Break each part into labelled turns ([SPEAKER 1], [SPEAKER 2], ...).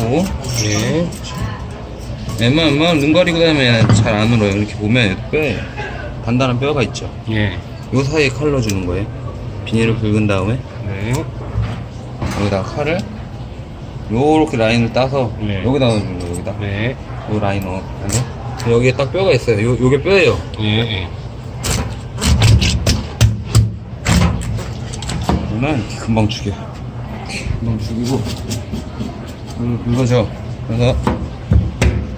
[SPEAKER 1] 넣고
[SPEAKER 2] 네.
[SPEAKER 1] 웬만하면 웬만하면 눈 가리고 다니면 잘 안 울어요. 이렇게 보면 뼈에 단단한 뼈가 있죠.
[SPEAKER 2] 예.
[SPEAKER 1] 요 사이에 칼 넣어주는 거예요. 비닐을 긁은 다음에
[SPEAKER 2] 네.
[SPEAKER 1] 여기다가 칼을 요렇게 라인을 따서
[SPEAKER 2] 네.
[SPEAKER 1] 여기다 넣어주는 거예요. 여기다
[SPEAKER 2] 네.
[SPEAKER 1] 요 라인 넣어. 여기에 딱 뼈가 있어요. 요 요게 뼈예요.
[SPEAKER 2] 예. 예.
[SPEAKER 1] 그러면 이렇게 금방 죽여. 금방 죽이고 그리고 긁어줘. 그래서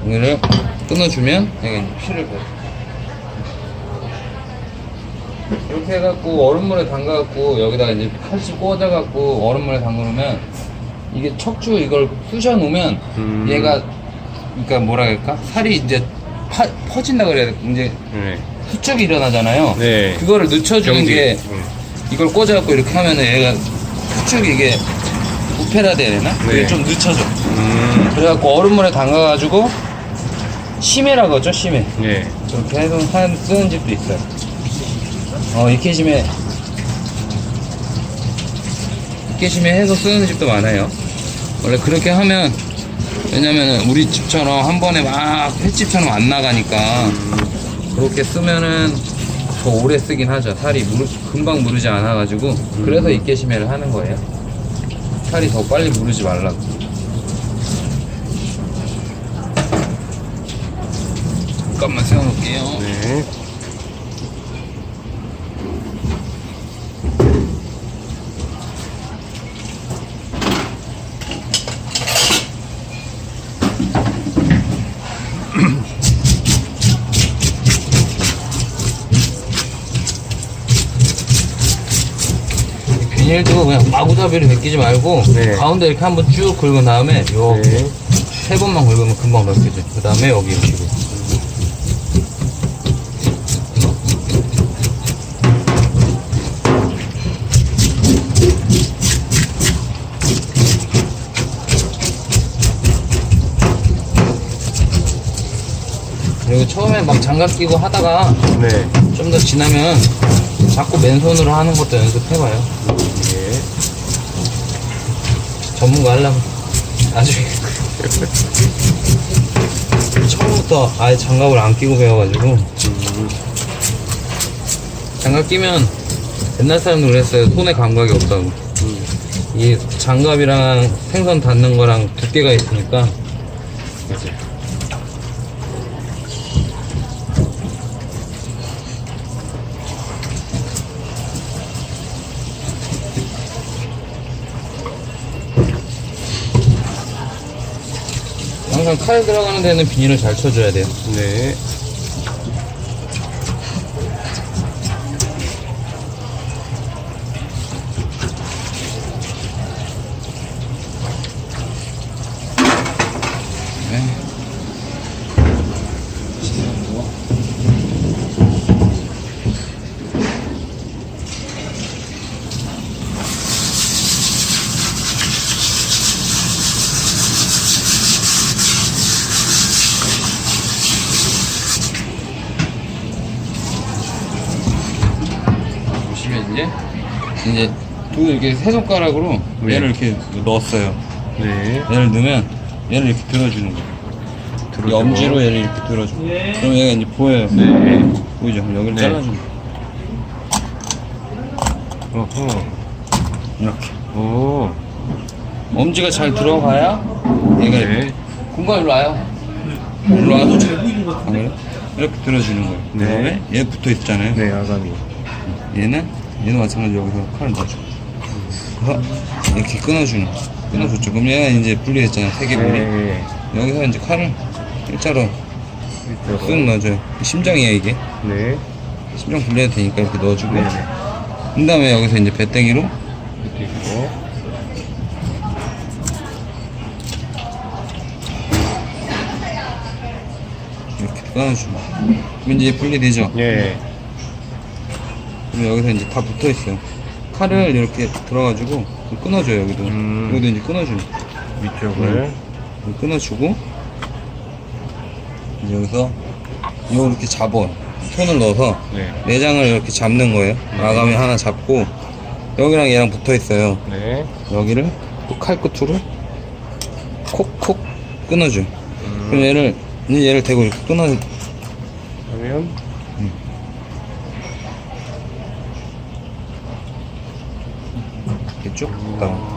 [SPEAKER 1] 여기를 끊어주면 여기 피를 빼. 이렇게 해갖고 얼음물에 담가갖고 여기다가 이제 칼집 꽂아갖고 얼음물에 담그면 이게 척추 이걸 쑤셔 놓으면
[SPEAKER 2] 음.
[SPEAKER 1] 얘가 그러니까 뭐라 할까 살이 이제 파, 퍼진다 그래야 돼. 이제
[SPEAKER 2] 네.
[SPEAKER 1] 후축이 일어나잖아요.
[SPEAKER 2] 네.
[SPEAKER 1] 그거를 늦춰주는
[SPEAKER 2] 경직.
[SPEAKER 1] 게
[SPEAKER 2] 음.
[SPEAKER 1] 이걸 꽂아갖고 이렇게 하면은 얘가 후축이 이게 우페라 돼야 되나?
[SPEAKER 2] 네.
[SPEAKER 1] 이게 좀 늦춰져.
[SPEAKER 2] 음.
[SPEAKER 1] 그래갖고 얼음물에 담가가지고 심해라 그러죠, 심해.
[SPEAKER 2] 네.
[SPEAKER 1] 저렇게 해서 한 쓰는 집도 있어요. 어, 이케심에 이케심에 해서 쓰는 집도 많아요. 원래 그렇게 하면 왜냐면은 우리 집처럼 한 번에 막 횟집처럼 안 나가니까 그렇게 쓰면은 더 오래 쓰긴 하죠. 살이 무르, 금방 무르지 않아가지고 그래서 이케심에를 하는 거예요. 살이 더 빨리 무르지 말라고. 잠깐만 세워놓을게요.
[SPEAKER 2] 네.
[SPEAKER 1] 비닐도 그냥 마구잡이로 벗기지 말고
[SPEAKER 2] 네.
[SPEAKER 1] 가운데 이렇게 한번 쭉 긁은 다음에 요
[SPEAKER 2] 네.
[SPEAKER 1] 세 번만 긁으면 금방 벗겨져. 그 다음에 여기 이렇게 긁고. 처음에 막 장갑 끼고 하다가
[SPEAKER 2] 네.
[SPEAKER 1] 좀 더 지나면 자꾸 맨손으로 하는 것도 연습해봐요.
[SPEAKER 2] 예.
[SPEAKER 1] 전문가 하려면 나중에 처음부터 아예 장갑을 안 끼고 배워가지고
[SPEAKER 2] 음.
[SPEAKER 1] 장갑 끼면 옛날 사람들 그랬어요 손에 감각이 없다고
[SPEAKER 2] 음.
[SPEAKER 1] 이 장갑이랑 생선 닿는 거랑 두께가 있으니까
[SPEAKER 2] 맞아요.
[SPEAKER 1] 항상 칼 들어가는 데는 비닐을 잘 쳐줘야 돼요
[SPEAKER 2] 네.
[SPEAKER 1] 네. 보시면 이제 이제 두 이렇게 세 손가락으로
[SPEAKER 2] 네.
[SPEAKER 1] 얘를 이렇게 넣었어요.
[SPEAKER 2] 네.
[SPEAKER 1] 얘를 넣으면 얘를 이렇게 들어주는 거예요. 이
[SPEAKER 2] 들어주고.
[SPEAKER 1] 엄지로 얘를 이렇게 들어줘. 그럼 얘가 이제 보여요.
[SPEAKER 2] 네.
[SPEAKER 1] 보이죠? 그럼 여기를
[SPEAKER 2] 네.
[SPEAKER 1] 잘라주는 거예요.
[SPEAKER 2] 어허.
[SPEAKER 1] 이렇게.
[SPEAKER 2] 오.
[SPEAKER 1] 엄지가 잘 들어가야 얘가
[SPEAKER 2] 네.
[SPEAKER 1] 공간 일로 와요. 일로 와도 잘 보이는 것 같은데. 이렇게 들어주는 거예요.
[SPEAKER 2] 네.
[SPEAKER 1] 그다음에 얘 붙어 있잖아요.
[SPEAKER 2] 네, 아가미.
[SPEAKER 1] 얘는 얘는 마찬가지로 여기서 칼을 넣어줘. 그래서 이렇게 끊어주는. 거. 끊어줬죠. 그럼 얘가 이제 분리됐잖아요. 세개 분리.
[SPEAKER 2] 네.
[SPEAKER 1] 여기서 이제 칼을 일자로. 쓱 넣어줘요. 심장이에요 이게.
[SPEAKER 2] 네.
[SPEAKER 1] 심장 분리해도 되니까 이렇게 넣어주고.
[SPEAKER 2] 네.
[SPEAKER 1] 그 다음에 여기서 이제 배땡이로
[SPEAKER 2] 이렇게 있고.
[SPEAKER 1] 이렇게 끊어주고. 그럼 이제 분리되죠.
[SPEAKER 2] 예.
[SPEAKER 1] 그럼 여기서 이제 다 붙어 있어요. 칼을 이렇게 들어가지고 끊어줘요 여기도.
[SPEAKER 2] 음.
[SPEAKER 1] 여기도 이제 끊어줘요.
[SPEAKER 2] 위쪽을.
[SPEAKER 1] 여기 끊어주고 이제 여기서 이렇게 잡아 손을 넣어서
[SPEAKER 2] 네.
[SPEAKER 1] 내장을 이렇게 잡는 거예요. 마감이 하나 잡고 여기랑 얘랑 붙어 있어요.
[SPEAKER 2] 네.
[SPEAKER 1] 여기를 또 칼끝으로 콕콕 끊어줘. 그럼 얘를 이제 얘를 대고 이렇게 끊어
[SPEAKER 2] 하면
[SPEAKER 1] 이렇게 쭉 나와.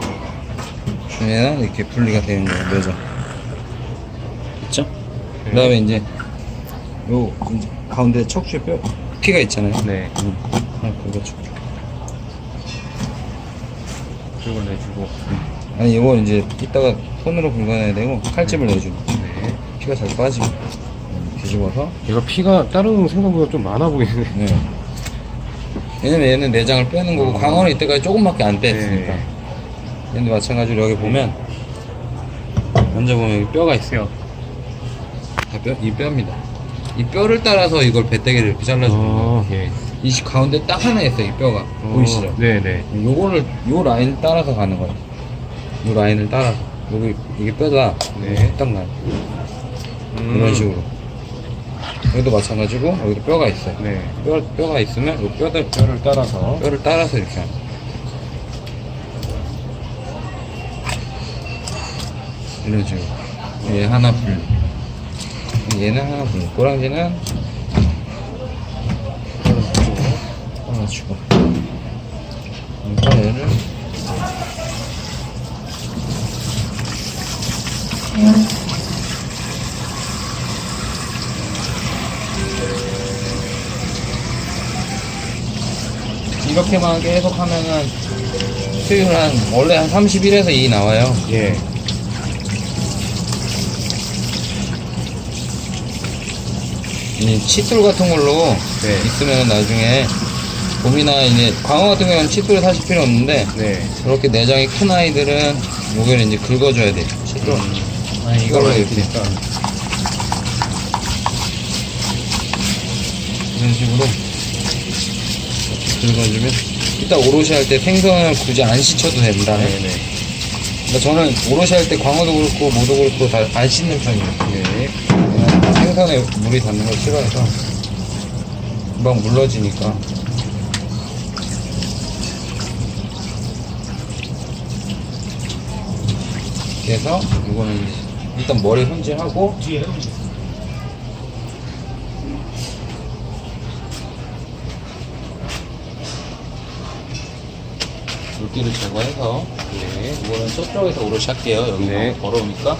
[SPEAKER 1] 얘는 이렇게 분리가 되는 거야 묘자. 있죠?
[SPEAKER 2] 네.
[SPEAKER 1] 그다음에 이제 요 이제 가운데 척추에 뼈 피가 있잖아요.
[SPEAKER 2] 네.
[SPEAKER 1] 응. 아, 그거 척추.
[SPEAKER 2] 긁어내주고.
[SPEAKER 1] 아니 이거 이제 이따가 손으로 긁어내야 되고 칼집을 내주고
[SPEAKER 2] 네.
[SPEAKER 1] 피가 잘 빠지고 음, 뒤집어서
[SPEAKER 2] 얘가 피가 다른 생선보다 좀 많아 보이네.
[SPEAKER 1] 네. 왜냐면 얘는 내장을 빼는 거고 광어는 이때까지 조금밖에 안 뺐으니까
[SPEAKER 2] 네.
[SPEAKER 1] 얘도 마찬가지로 여기 보면 만져보면 여기 뼈가 있어요 다 뼈, 이 뼈입니다 이 뼈를 따라서 이걸 배때기를 이렇게 잘라주는 거예요
[SPEAKER 2] 어, 예.
[SPEAKER 1] 이 시- 가운데 딱 하나 있어요 이 뼈가
[SPEAKER 2] 어,
[SPEAKER 1] 보이시죠?
[SPEAKER 2] 네네.
[SPEAKER 1] 요거를 요 라인 따라서 가는 거예요 요 라인을 따라서 여기 이게 뼈다
[SPEAKER 2] 네.
[SPEAKER 1] 딱 나요
[SPEAKER 2] 음.
[SPEAKER 1] 이런 식으로 여기도 마찬가지고 여기도 뼈가 있어요.
[SPEAKER 2] 네.
[SPEAKER 1] 뼈, 뼈가 있으면 요 뼈들
[SPEAKER 2] 뼈를 따라서.
[SPEAKER 1] 뼈를 따라서 이렇게 하는 거예요. 이런 식으로. 얘 하나 불. 얘는 하나 불. 꼬랑지는 하나 주고. 그러니까 얘를 이렇게만 계속 하면은 수율 한 원래 한 31에서 2 나와요
[SPEAKER 2] 예.
[SPEAKER 1] 이 칫솔 같은 걸로
[SPEAKER 2] 네.
[SPEAKER 1] 있으면 나중에 봄이나 이제 광어 같은 경우는 칫솔을 사실 필요 없는데
[SPEAKER 2] 네.
[SPEAKER 1] 저렇게 내장이 큰 아이들은 요거를 이제 긁어줘야 돼요 칫솔 아, 이걸로 이렇게. 이런 식으로 긁어주면 이따 오롯이 할 때 생선을 굳이 안 씻혀도 된다
[SPEAKER 2] 네네.
[SPEAKER 1] 그러니까 저는 오롯이 할 때 광어도 그렇고 모도 그렇고 다 안 씻는 편이에요
[SPEAKER 2] 네.
[SPEAKER 1] 그냥 생선에 물이 닿는 걸 싫어해서 금방 물러지니까 그래서 이거는 일단 머리 손질하고 물기를 제거해서
[SPEAKER 2] 네.
[SPEAKER 1] 이거는 저쪽에서 오롯이 할게요. 여기
[SPEAKER 2] 네.
[SPEAKER 1] 너무 더러우니까.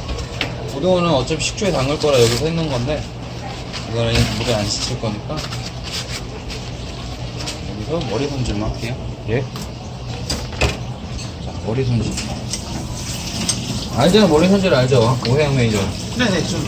[SPEAKER 1] 고등어는 어차피 식초에 담글 거라 여기서 했는 건데 이거는 물에 안 씻을 거니까. 여기서 머리 손질만 할게요.
[SPEAKER 2] 예.
[SPEAKER 1] 자 머리 손질. 알잖아 머리 손질 알죠? 오해영 매니저.
[SPEAKER 3] 네네 좀